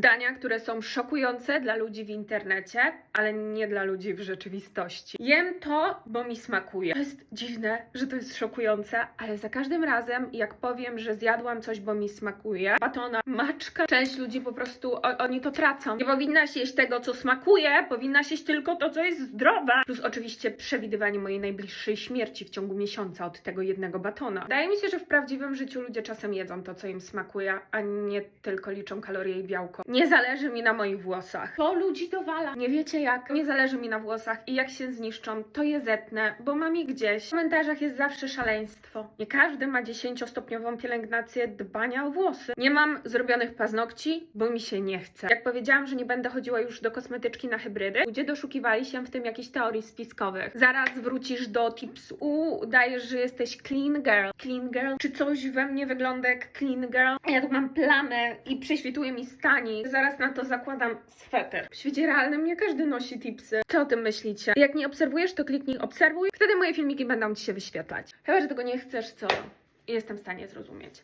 Zdania, które są szokujące dla ludzi w internecie, ale nie dla ludzi w rzeczywistości. Jem to, bo mi smakuje. To jest dziwne, że to jest szokujące, ale za każdym razem, jak powiem, że zjadłam coś, bo mi smakuje, batona, maczka, część ludzi po prostu, o, oni to tracą. Nie powinnaś jeść tego, co smakuje, powinnaś jeść tylko to, co jest zdrowe. Plus oczywiście przewidywanie mojej najbliższej śmierci w ciągu miesiąca od tego jednego batona. Wydaje mi się, że w prawdziwym życiu ludzie czasem jedzą to, co im smakuje, a nie tylko liczą kalorie i białko. Nie zależy mi na moich włosach. To ludzi dowala. Nie wiecie jak. Nie zależy mi na włosach i jak się zniszczą, to je zetnę, bo mam je gdzieś. W komentarzach jest zawsze szaleństwo. Nie każdy ma 10-stopniową pielęgnację dbania o włosy. Nie mam zrobionych paznokci, bo mi się nie chce. Jak powiedziałam, że nie będę chodziła już do kosmetyczki na hybrydy, ludzie doszukiwali się w tym jakichś teorii spiskowych. Zaraz wrócisz do tips U, udajesz, że jesteś clean girl. Clean girl? Czy coś we mnie wygląda jak clean girl? Ja tu mam plamę i prześwituje mi stani. Zaraz na to zakładam sweter. W świecie realnym nie każdy nosi tipsy. Co o tym myślicie? Jak nie obserwujesz, to kliknij obserwuj. Wtedy moje filmiki będą ci się wyświetlać. Chyba, że tego nie chcesz, co jestem w stanie zrozumieć.